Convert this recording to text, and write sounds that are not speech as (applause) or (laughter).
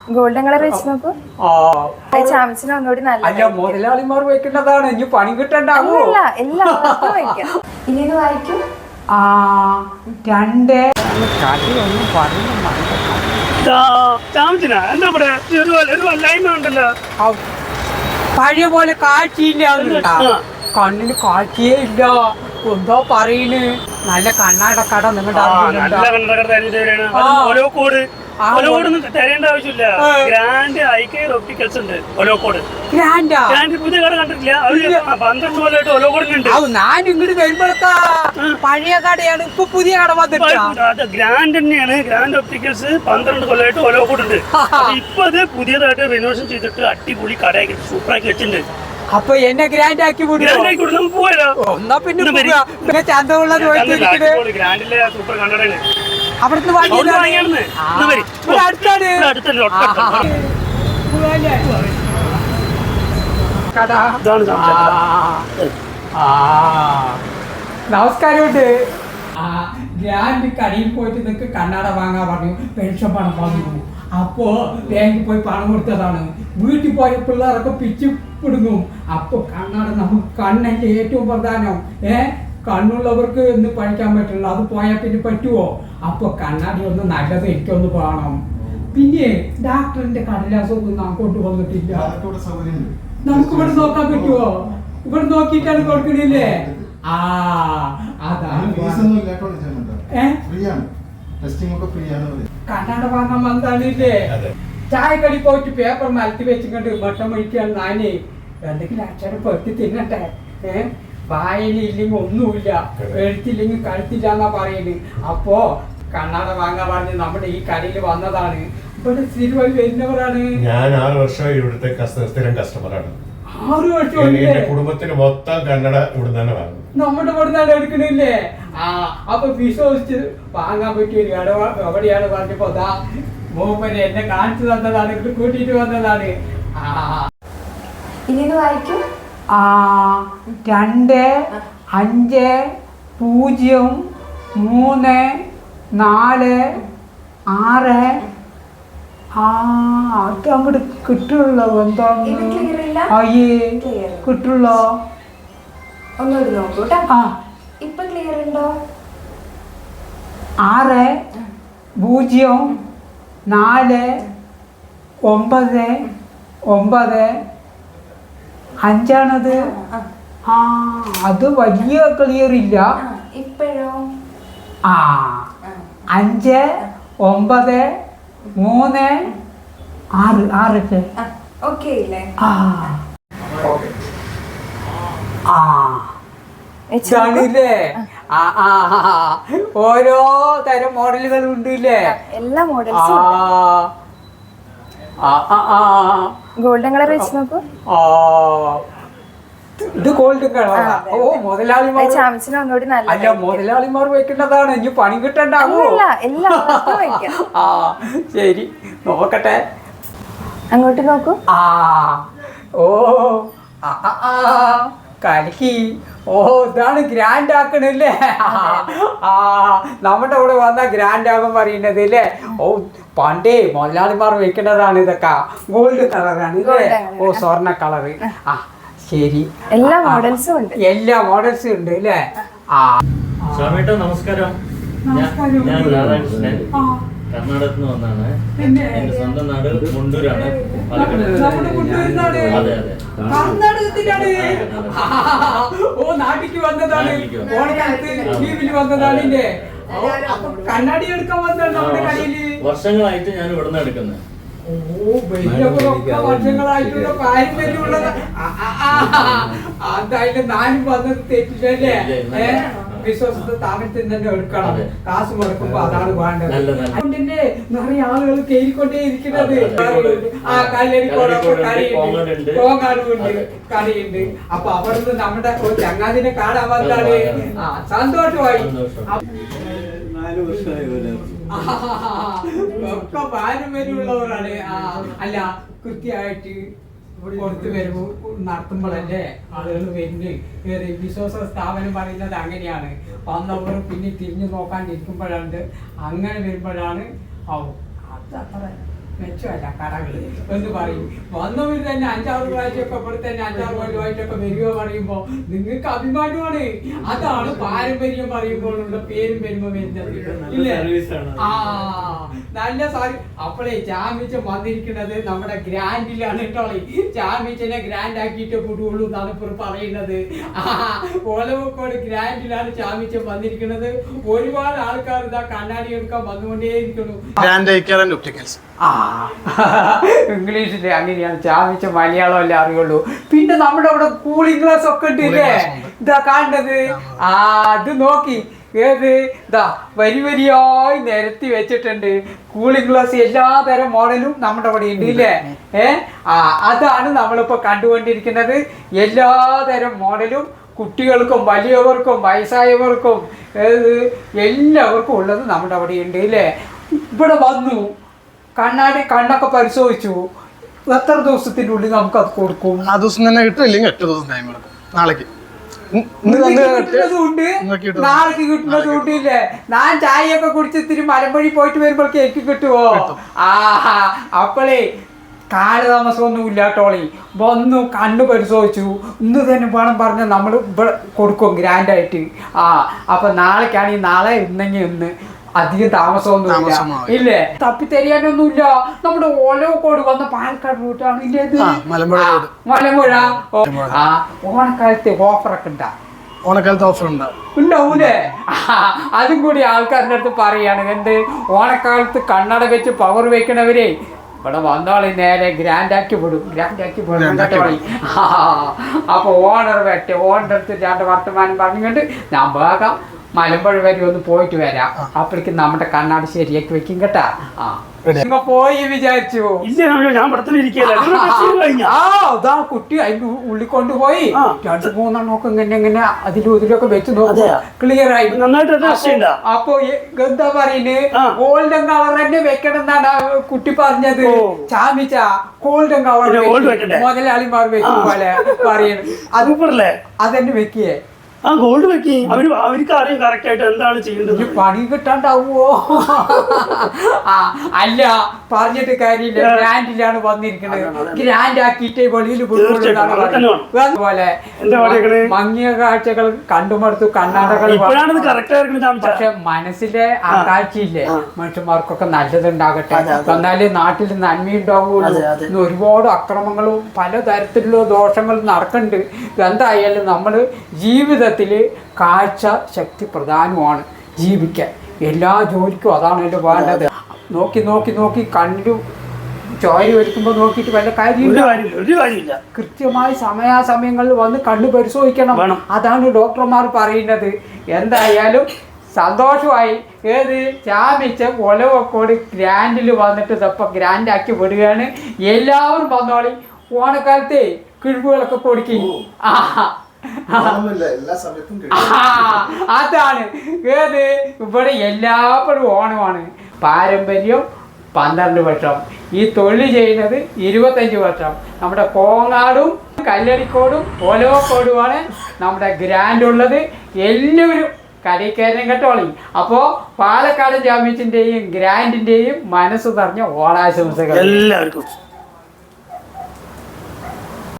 Golden colour വെച്ച് നോക്കൂ. ആ. ചാമച്ചിന് ഒന്നുകൂടി നല്ല അല്ല മുതലാളിമാർ വെക്കുന്നതാണ് ഇനി പണി കിട്ടണ്ടാവോ? അല്ല എല്ലാവർക്കും വെക്കാം (laughs) ഇനി ഇത് വായിക്കും. ആ രണ്ട്. കഥയൊന്നും പഴയ പോലെ കാഴ്ചയില്ല കണ്ണിന് കാഴ്ചയേ ഇല്ല. എന്തോ പറയണ്. നല്ല കണ്ണാടക്കട നിങ്ങളുടെ ആ, അറിവിലുണ്ടോ? നല്ല കണ്ണട തരേണ്ടവരാണ് ആ. ഒലോക്കോട് ആ, ഒലോക്കോട് ഒന്നും തരേണ്ട ആവശ്യമില്ല. ഗ്രാൻഡ് ഐക്കയർ ഒപ്റ്റിക്കൽസ് ഉണ്ട് ഒലോക്കോട് ഗ്രാൻഡാ ഗ്രാൻഡ് പുതിയ കട കണ്ടിട്ടില്ല. അവർ പന്ത്രണ്ട് കൊല്ലമായിട്ട് ഒലോക്കോടിനുണ്ട് ഔ, ഞാൻ ഇങ്ങോട്ട് വരുമ്പോഴത്താ പഴയ കടയാണ്. ഇപ്പൊ പുതിയ കട വന്നിട്ട്? ഗ്രാൻഡ് തന്നെയാണ്. ഗ്രാൻഡ് ഒപ്റ്റിക്കൽസ് പന്ത്രണ്ട് കൊല്ലമായിട്ട് ഒലോക്കോട് ഉണ്ട്. അപ്പൊ ഇപ്പൊ അത് പുതിയതായിട്ട് റിനോവേഷൻ ചെയ്തിട്ട് അടിപൊളി കടയാക്കി സൂപ്പറാക്കി വെച്ചിട്ടുണ്ട്. അപ്പൊ എന്നെ ഗ്രാൻഡ് ആക്കി പോയാലോ എന്നാ പിന്നെ ചോദിച്ചിരിക്കണ് ഗ്രാൻഡിലെ സൂപ്പർ കണ്ണടയാണ്. അവിടുന്ന്. നമസ്കാരമുണ്ട്. ഗ്രാൻഡ് കടയിൽ പോയിട്ട് നിങ്ങൾക്ക് കണ്ണാട വാങ്ങാൻ പറഞ്ഞു. പെൻഷൻ പണം വാങ്ങുന്നു അപ്പോ ബാങ്കിൽ പോയി പണം കൊടുത്തതാണ്. വീട്ടിൽ പോയ പിള്ളേരൊക്കെ പിച്ചു പിടുങ്ങും അപ്പൊ കണ്ണാട നമുക്ക് കണ്ണെങ്കിൽ ഏറ്റവും പ്രധാനം. ഏ? കണ്ണുള്ളവർക്ക് ഇന്ന് പഠിക്കാൻ പറ്റില്ല. അത് പോയാൽ പിന്നെ പറ്റുമോ അപ്പൊ കണ്ണാടി ഒന്ന് നല്ലത് എനിക്കൊന്ന് വേണം പിന്നെ ഡാക്ടറിന്റെ കടലാസൊന്നും അങ്ങോട്ട് വന്നിട്ടില്ല. നമുക്ക് ഇവിടെ നോക്കാൻ പറ്റുമോ ഇവിടെ നോക്കിയിട്ടാണ് കൊടുക്കണില്ലേ? ആ അതാണ്. കണ്ണാട വാങ്ങാൻ വന്നാണില്ലേ കടി പോയിട്ട് പേപ്പർ മലത്തി വെച്ചിട്ട് ഭക്ഷണം കഴിക്കാൻ നാനേ എന്തെങ്കിലും അച്ഛനെ പെട്ടി തിന്നട്ടെ. ഏ? വായന ഇല്ലെങ്കിൽ ഒന്നുമില്ല എഴുത്തില്ലെങ്കിൽ കഴുത്തില്ല എന്നാ പറയുന്നത് അപ്പോ കണ്ണാട വാങ്ങാൻ പറഞ്ഞ് നമ്മുടെ ഈ കടയിൽ വന്നതാണ്. ഇവിടെ സ്ഥിരമായി വരുന്നവരാണ്. ഞാൻ ആറ് വർഷമായി ഇവിടുത്തെ സ്ഥിരം കസ്റ്റമറാണ് ആറു വർഷം എന്റെ? കുടുംബത്തിന് മൊത്തം കന്നഡ ഇവിടെ തന്നെ വാങ്ങും. നമ്മുടെ ഇവിടുന്നാണ് എടുക്കണില്ലേ? ആ അപ്പൊ വിശ്വസിച്ച് വാങ്ങാൻ പറ്റിയ ഒരു ഇടവ എവിടെയാണ് പറഞ്ഞപ്പോ അതാ മൂപ്പര് എന്നെ കാണിച്ചു തന്നതാണ് കൂട്ടിട്ട് കൂട്ടിയിട്ട് വന്നതാണ്. ആ. ഇനി വായിക്കും. രണ്ട് അഞ്ച് പൂജ്യം മൂന്ന് നാല് ആറ്. ആ അത് അങ്ങോട്ട് കിട്ടുള്ളോ ഇല്ല? അയ്യേ. കിട്ടുള്ളോ? ഒന്നുകൂടി നോക്കൂ ആ. ഇപ്പൊ ക്ലിയർ ഉണ്ടോ? ആറ് പൂജ്യം നാല് ഒമ്പത് ഒമ്പത് അഞ്ചാണത്? ആ, ആ. അത് വലിയ ക്ലിയർ ഇല്ല. ആ, ഇപ്പോഴോ? ആ അഞ്ച് ഒമ്പത് മൂന്ന് ആറ് ആറ് ഓക്കേ ആ. ആ. ഇതാണില്ലേ. ഓരോ തരം മോഡലുകൾ ഉണ്ട് ഇല്ലേ? എല്ലാ മോഡലും മോഡൽസും ഗോൾഡൻ കളർ വെച്ച് നോക്കൂ. ഇത് ഗോൾഡൻ കളറാ ഓ മുതലാളിമാർ. ചാമച്ചിന് ഒന്നുകൂടി നല്ല അല്ല മുതലാളിമാർ വെക്കുന്നതാണ്. ഇനി പണി കിട്ടണ്ടാവോ? (laughs) ആ ശരി. നോക്കട്ടെ. അങ്ങോട്ട് നോക്കൂ. ആ. ഓ ആ, ആ. കലക്കി. ഓ ഇതാണ് ഗ്രാൻഡ് ആക്കണല്ലേ? ആ നമ്മുടെ കൂടെ വന്ന ഗ്രാൻഡ് ആകും പറയുന്നത് അല്ലേ? ഓ പണ്ടേ മുതലാളിമാർ വെക്കുന്നതാണ് ഇതൊക്കെ. ഗോൾഡ് കളറാണ് ഇല്ലേ? ഓ സ്വർണ കളറ് ആ ശരി. എല്ലാ മോഡൽസും ഉണ്ട്. എല്ലാ മോഡൽസും ഉണ്ട് അല്ലേ? ആ. സ്വാമിട്ടോ നമസ്കാരം. ഞാൻ രാധാകൃഷ്ണൻ. കർണാടകത്തിൽ നിന്ന് വന്നാണ്. എന്റെ സ്വന്തം നാട് മുണ്ടൂരാണ് പാലക്കാട്. അതെ അതെ. കർണാടകത്തിലാണ് ഓ നാട്ടിക്ക് വന്നതാണ്. ഓണക്കാലത്ത് ലീവിൽ വന്നതാണ് ഇല്ലേ കണ്ണാടി എടുക്കാൻ വന്നതാണ് നമ്മുടെ കടയിൽ. വർഷങ്ങളായിട്ട് ഞാൻ ഇവിടുന്ന് എടുക്കുന്നത് ഓ വർഷങ്ങളായിട്ടുള്ള. എന്തായാലും നാലും വന്നത് തെറ്റില്ലല്ലേ ഇല്ല. ഏ? വിശ്വാസത്തെ താമസത്തിൽ തന്നെ എടുക്കണം. കാസ് കാശ് മുടക്കുമ്പോ അതാണ് വേണ്ടത്. അതുകൊണ്ടിന്റെ നിറയെ ആളുകൾ കയറിക്കൊണ്ടേ ഇരിക്കുന്നത്. ആ കല്ലടിക്കോടുണ്ട്, കറിയുണ്ട് കോങ്ങാടുണ്ട്. കറിയുണ്ട് അപ്പൊ അവിടുന്ന് നമ്മുടെ ചങ്ങാതിനെ കാണാൻ വന്നാണ് അതെ. ആ സന്തോഷമായി. നാല് വർഷമായി ഒക്കെ പാരമ്പര്യമുള്ളവരാണ് അല്ല കൃത്യമായിട്ട് കൊടുത്തു വരുമ്പോ നടത്തുമ്പോഴല്ലേ ആളുകൾ വരുന്നത്? വിശ്വാസ സ്ഥാപനം പറയുന്നത് അങ്ങനെയാണ്. വന്നവർ പിന്നെ തിരിഞ്ഞു നോക്കാണ്ടിരിക്കുമ്പോഴാണ് അങ്ങനെ വരുമ്പോഴാണ് ആവും. അത് അത്ര മെച്ചമല്ല കടകൾ എന്ന് പറയും? വന്നവർ തന്നെ അഞ്ചാറ് പ്രാവശ്യമൊക്കെ ഇവിടെ തന്നെ അഞ്ചാറ് കൊല്ലമായിട്ടൊക്കെ വരിക പറയുമ്പോ നിങ്ങൾക്ക് അഭിമാനമാണ്. അതാണ് പാരമ്പര്യം പറയുമ്പോഴുള്ള പേരും വരുമ്പോൾ വരുന്നത്. ഇല്ലേ? ആ. നല്ല സാരി. അപ്പോഴേ ചാമ്പിച്ചൻ വന്നിരിക്കുന്നത് നമ്മുടെ ഗ്രാൻഡിലാണ് കേട്ടോ ചാമ്പിച്ചനെ ഗ്രാൻഡ് ആക്കിയിട്ട് വിടുള്ളൂ എന്നാണ് ഇപ്പൊ പറയുന്നത്. ഓലവക്കോട് ഗ്രാൻഡിലാണ് ചാമ്പിച്ചൻ വന്നിരിക്കുന്നത്. ഒരുപാട് ആൾക്കാർ ഇതാ കണ്ണാടി എടുക്കാൻ വന്നുകൊണ്ടേയിരിക്കുന്നു. ഇംഗ്ലീഷിൽ അങ്ങനെയാണ്. ചാമിച്ച മലയാളം അല്ലേ അറിയുള്ളൂ. പിന്നെ നമ്മുടെ അവിടെ കൂളിംഗ് ഗ്ലാസ് ഒക്കെ ഉണ്ട് ഇല്ലേ? ഇതാ കാണുന്നത്. ആ അത് നോക്കി. ഏത്? ഇതാ വരി വരിയായി നിരത്തി വെച്ചിട്ടുണ്ട്. കൂളിംഗ് ഗ്ലാസ് എല്ലാ തരം മോഡലും നമ്മുടെ അവിടെ ഉണ്ട് ഇല്ലേ? ഏ? ആ അതാണ് നമ്മളിപ്പോൾ കണ്ടുകൊണ്ടിരിക്കുന്നത്. എല്ലാ തരം മോഡലും കുട്ടികൾക്കും വലിയവർക്കും വയസ്സായവർക്കും ഏത് എല്ലാവർക്കും ഉള്ളത് നമ്മുടെ അവിടെ ഉണ്ട് ഇല്ലേ? ഇവിടെ വന്നു. കണ്ണാടി കണ്ണൊക്കെ പരിശോധിച്ചു. എത്ര ദിവസത്തിന്റെ ഉള്ളിൽ അത് കൊടുക്കും? ആ ദിവസം തന്നെ കിട്ടും ഇല്ലെങ്കിൽ ഒറ്റ ദിവസം ടൈം എടുക്കും. നാളേക്ക്. കിട്ടുന്നതുണ്ട്. നാളേക്ക് കിട്ടുന്നതുണ്ട് ഇല്ലേ? ഞാൻ ചായയൊക്കെ കുടിച്ച് ഇത്തിരി മലമ്പഴി പോയിട്ട് വരുമ്പോഴേക്ക് എനിക്ക് കിട്ടുവോ? ആ അപ്പളേ കാലതാമസമൊന്നും ഇല്ലാട്ടോളി വന്നു കണ്ണു പരിശോധിച്ചു. ഇന്ന് തന്നെ വേണം പറഞ്ഞ് നമ്മൾ ഇവിടെ കൊടുക്കും ഗ്രാൻഡായിട്ട്. ആ അപ്പൊ നാളേക്കാണെങ്കിൽ നാളെ ഇന്നെങ്കിൽ ഇന്ന് അധികം താമസമൊന്നും. ഇല്ലേ? തപ്പി തരിയാനൊന്നുമില്ല നമ്മുടെ ഓലക്കോട് വന്ന പാലക്കാട് റൂട്ടാണ്. ഇല്ലേ മലമ്പുഴ ആ, road. മലമ്പുഴ. ഓ, ആ ഓണക്കാലത്ത് ഓഫറൊക്കെ ഉണ്ടാ? ഓണക്കാലത്ത് ഓഫർ ഉണ്ടാവും ഉണ്ടാവൂലേ അതും കൂടി ആൾക്കാരുടെ അടുത്ത് പറയാണ്. എന്ത്? ഓണക്കാലത്ത് കണ്ണട വെച്ച് പവർ വെക്കണവരെ. ഇവിടെ വന്നോളി നേരെ ഗ്രാൻഡ് ആക്കി വിടും. ഗ്രാൻഡ് ആക്കി വിടും. Grand ആക്കി കേട്ടോളി. ആ, അപ്പൊ ഓണർ വെട്ടെ ഓണർ അടുത്ത് രണ്ട് വർത്തമാനം പറഞ്ഞുകൊണ്ട് ഞാൻ വേഗം മലമ്പുഴ വരെ ഒന്ന് പോയിട്ട് വരാം. അപ്പോഴേക്കും നമ്മുടെ കണ്ണാട് ശരിയാക്കി വെക്കും കേട്ടാ. ആ. നിങ്ങ പോയി വിചാരിച്ചു. അതാ കുട്ടി അതിന്റെ ഉള്ളിൽ കൊണ്ടുപോയി. രണ്ട് മൂന്നെണ്ണം ഒക്കെ ഇങ്ങനെ ഇങ്ങനെ അതിലും ഇതിലൊക്കെ വെച്ച് നോക്കും. അതെയോ? ക്ലിയർ ആയി. അപ്പൊ ഈ- എന്താ പറയുന്നത് ഗോൾഡൻ കളർ തന്നെ വെക്കണം എന്നാണ് കുട്ടി പറഞ്ഞത്. ചാമിച്ച ഗോൾഡൻ കളർ? മുതലാളിമാർ വെക്കും പോലെ പറയുന്നത് അത് അതന്നെ വെക്കിയേ. ആ ഗോൾഡ് വെക്കി. അവർ അവർക്ക് അറിയാം കറക്റ്റ് ആയിട്ട് എന്താണ് ചെയ്യേണ്ടത്. പണി കിട്ടാണ്ടാവുമോ അല്ല പറഞ്ഞിട്ട് കാര്യമില്ല. ഗ്രാൻഡിലാണ് വന്നിരിക്കുന്നത് ഗ്രാൻഡ് ആക്കിയിട്ട് വെളിയിൽ പോലെ? മങ്ങിയ കാഴ്ചകൾ കണ്ടുമടുത്തു കണ്ണാടകൾ പക്ഷെ മനസ്സിലെ ആ കാഴ്ചയില്ലേ? മനുഷ്യന്മാർക്കൊക്കെ നല്ലതുണ്ടാകട്ടെ. എന്നാലേ നാട്ടിൽ നന്മയുണ്ടാവുള്ളൂ ഒരുപാട് അക്രമങ്ങളും പലതരത്തിലുള്ള ദോഷങ്ങളും നടക്കുന്നുണ്ട്. എന്തായാലും നമ്മൾ ജീവിതത്തിൽ കാഴ്ച ശക്തി പ്രധാനമാണ്. ജീവിക്കാൻ. എല്ലാ ജോലിക്കും അതാണല്ലോ വേണ്ടത്. നോക്കി നോക്കി നോക്കി കണ്ടു ചോര ഒരുക്കുമ്പോൾ നോക്കിയിട്ട് വല്ല കാര്യമില്ല. കൃത്യമായി സമയാസമയങ്ങളിൽ വന്ന് കണ്ണു പരിശോധിക്കണം. അതാണ് ഡോക്ടർമാർ പറയുന്നത്. എന്തായാലും സന്തോഷമായി ഏത് ചാമിച്ച ഒലവക്കോട് ഗ്രാൻഡിൽ വന്നിട്ട് ഇതപ്പം ഗ്രാൻഡാക്കി വിടുകയാണ്. എല്ലാവരും വന്നോളി. ഓണക്കാലത്തെ കിഴിവുകളൊക്കെ കൊടുക്കും. ആ ഓണമില്ല എല്ലാ സമയത്തും അതാണ്. ഏത്? ഇവിടെ എല്ലാപ്പോഴും ഓണമാണ്. പാരമ്പര്യം പന്ത്രണ്ട് വർഷം. ഈ തൊഴിൽ ചെയ്യുന്നത് ഇരുപത്തഞ്ച് വർഷം. നമ്മുടെ കോങ്ങാടും കല്ലടിക്കോടും ഓലോക്കോടുമാണ് നമ്മുടെ ഗ്രാൻഡ് ഉള്ളത്. എല്ലാവരും കരയ്ക്കയറ്റം കേട്ടോളി. അപ്പോൾ പാലക്കാട് ജാമ്യത്തിന്റെയും ഗ്രാൻഡിന്റെയും മനസ്സ് നിറഞ്ഞ ഓണാശംസകൾ. എല്ലാവർക്കും.